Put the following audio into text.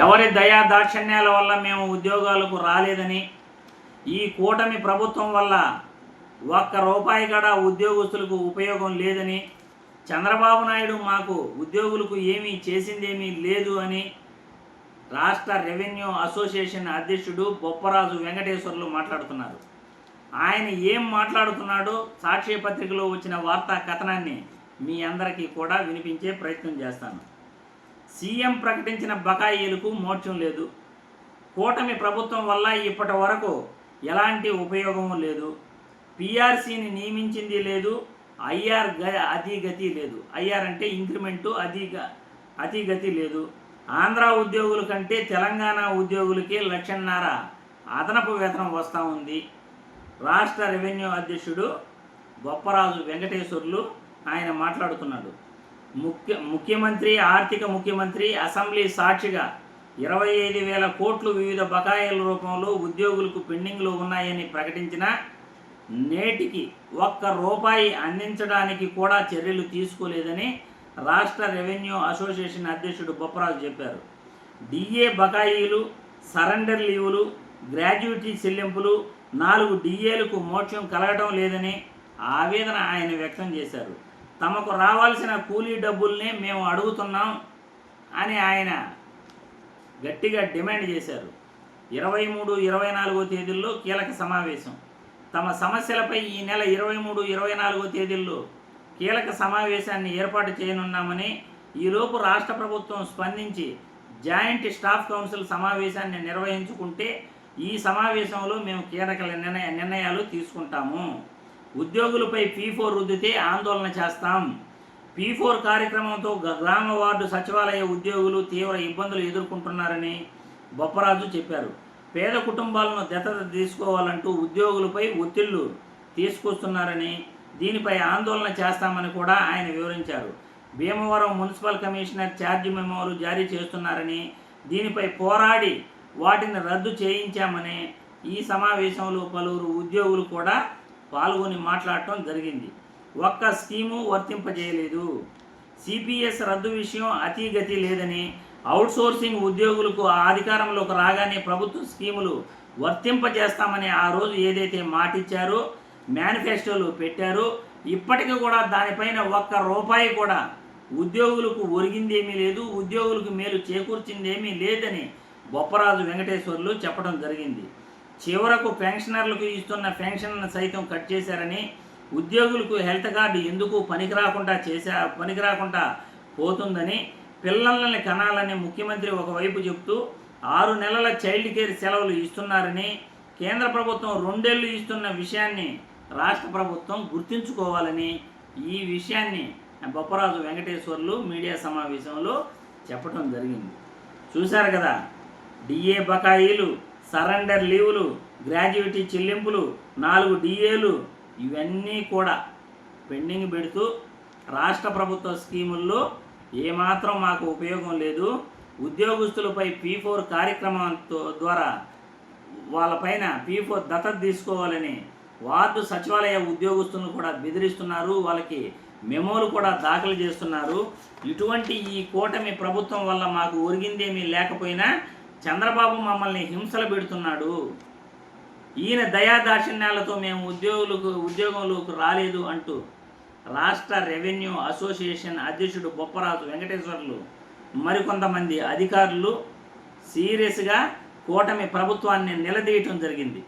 ఎవరి దయా దాక్షిణ్యాల వల్ల మేము ఉద్యోగాలకు రాలేదని ఈ కూటమి ప్రభుత్వం వల్ల ఒక్క రూపాయి కూడా ఉద్యోగస్తులకు ఉపయోగం లేదని చంద్రబాబు నాయుడు మాకు ఉద్యోగులకు ఏమీ చేసిందేమీ లేదు అని రాష్ట్ర రెవెన్యూ అసోసియేషన్ అధ్యక్షుడు బొప్పరాజు వెంకటేశ్వర్లు మాట్లాడుతున్నారు. ఆయన ఏం మాట్లాడుతున్నాడో సాక్షి పత్రికలో వచ్చిన వార్తా కథనాన్ని మీ అందరికీ కూడా వినిపించే ప్రయత్నం చేస్తాను. సీఎం ప్రకటించిన బకాయిలకు మోక్షం లేదు. కూటమి ప్రభుత్వం వల్ల ఇప్పటి వరకు ఎలాంటి ఉపయోగం లేదు. పిఆర్సీని నియమించింది లేదు. ఐఆర్ గ అతి లేదు. ఐఆర్ అంటే ఇంక్రిమెంటు అతి అతిగతి లేదు. ఆంధ్ర ఉద్యోగుల కంటే తెలంగాణ ఉద్యోగులకే లక్షన్నర అదనపు వేతనం వస్తూ ఉంది. రాష్ట్ర రెవెన్యూ అధ్యక్షుడు గొప్పరాజు వెంకటేశ్వర్లు ఆయన మాట్లాడుతున్నాడు. ముఖ్య ముఖ్యమంత్రి ఆర్థిక ముఖ్యమంత్రి అసెంబ్లీ సాక్షిగా ఇరవై ఐదు వేల కోట్లు వివిధ బకాయిల రూపంలో ఉద్యోగులకు పెండింగ్లో ఉన్నాయని ప్రకటించిన నేటికి ఒక్క రూపాయి అందించడానికి కూడా చర్యలు తీసుకోలేదని రాష్ట్ర రెవెన్యూ అసోసియేషన్ అధ్యక్షుడు బొప్పరాజు చెప్పారు. డిఏ బకాయిలు సరెండర్ లీవులు గ్రాడ్యుయేటీ చెల్లింపులు నాలుగు డిఏలకు మోక్షం కలగటం లేదని ఆవేదన ఆయన వ్యక్తం చేశారు. తమకు రావాల్సిన కూలీ డబ్బుల్ని మేము అడుగుతున్నాం అని ఆయన గట్టిగా డిమాండ్ చేశారు. ఇరవై మూడు ఇరవై నాలుగో తేదీల్లో కీలక సమావేశం. తమ సమస్యలపై ఈ నెల ఇరవై మూడు ఇరవై నాలుగో తేదీల్లో కీలక సమావేశాన్ని ఏర్పాటు చేయనున్నామని ఈలోపు రాష్ట్ర ప్రభుత్వం స్పందించి జాయింట్ స్టాఫ్ కౌన్సిల్ సమావేశాన్ని నిర్వహించుకుంటే ఈ సమావేశంలో మేము కీలక నిర్ణయ నిర్ణయాలు తీసుకుంటాము. ఉద్యోగులపై పీ ఫోర్ రుద్దితే ఆందోళన చేస్తాం. పీ ఫోర్ కార్యక్రమంతో గ్రామ వార్డు సచివాలయ ఉద్యోగులు తీవ్ర ఇబ్బందులు ఎదుర్కొంటున్నారని బొప్పరాజు చెప్పారు. పేద కుటుంబాలను దత్తత తీసుకోవాలంటూ ఉద్యోగులపై ఒత్తిళ్ళు తీసుకొస్తున్నారని దీనిపై ఆందోళన చేస్తామని కూడా ఆయన వివరించారు. భీమవరం మున్సిపల్ కమిషనర్ ఛార్జ్ మెమోలు జారీ చేస్తున్నారని దీనిపై పోరాడి వాటిని రద్దు చేయించామని ఈ సమావేశంలో పలువురు ఉద్యోగులు కూడా పాల్గొని మాట్లాడటం జరిగింది. ఒక్క స్కీము వర్తింపజేయలేదు. సిపిఎస్ రద్దు విషయం అతిగతి లేదని అవుట్సోర్సింగ్ ఉద్యోగులకు ఆ అధికారంలోకి రాగానే ప్రభుత్వ స్కీములు వర్తింపజేస్తామని ఆ రోజు ఏదైతే మాటిచ్చారో మేనిఫెస్టోలు పెట్టారో ఇప్పటికీ కూడా దానిపైన ఒక్క రూపాయి కూడా ఉద్యోగులకు ఒరిగిందేమీ లేదు ఉద్యోగులకు మేలు చేకూర్చిందేమీ లేదని బొప్పరాజు వెంకటేశ్వర్లు చెప్పడం జరిగింది. చివరకు పెన్షనర్లకు ఇస్తున్న పెన్షన్లను సైతం కట్ చేశారని ఉద్యోగులకు హెల్త్ కార్డు ఎందుకు పనికిరాకుండా చేశా పనికిరాకుండా పోతుందని పిల్లలని కనాలని ముఖ్యమంత్రి ఒకవైపు చెప్తూ ఆరు నెలల చైల్డ్ కేర్ సెలవులు ఇస్తున్నారని కేంద్ర ప్రభుత్వం రెండేళ్ళు ఇస్తున్న విషయాన్ని రాష్ట్ర ప్రభుత్వం గుర్తుంచుకోవాలని ఈ విషయాన్ని బొప్పరాజు వెంకటేశ్వర్లు మీడియా సమావేశంలో చెప్పడం జరిగింది. చూశారు కదా డిఏ బకాయిలు సరెండర్ లీవులు గ్రాడ్యుయేటీ చెల్లింపులు నాలుగు డిఏలు ఇవన్నీ కూడా పెండింగ్ పెడుతూ రాష్ట్ర ప్రభుత్వ స్కీముల్లో ఏమాత్రం మాకు ఉపయోగం లేదు. ఉద్యోగస్తులపై పీ ఫోర్ కార్యక్రమంతో ద్వారా వాళ్ళపైన పీ ఫోర్ దత్తత తీసుకోవాలని వార్డు సచివాలయ ఉద్యోగస్తులను కూడా బెదిరిస్తున్నారు. వాళ్ళకి మెమోలు కూడా దాఖలు చేస్తున్నారు. ఇటువంటి ఈ కూటమి ప్రభుత్వం వల్ల మాకు ఒరిగిందేమీ లేకపోయినా చంద్రబాబు మమ్మల్ని హింసలు పెడుతున్నాడు. ఈయన దయాదాక్షిణ్యాలతో మేము ఉద్యోగులకు ఉద్యోగంలోకి రాలేదు అంటూ రాష్ట్ర రెవెన్యూ అసోసియేషన్ అధ్యక్షుడు బొప్పరాజు వెంకటేశ్వర్లు మరికొంతమంది అధికారులు సీరియస్గా కూటమి ప్రభుత్వాన్ని నిలదీయటం జరిగింది.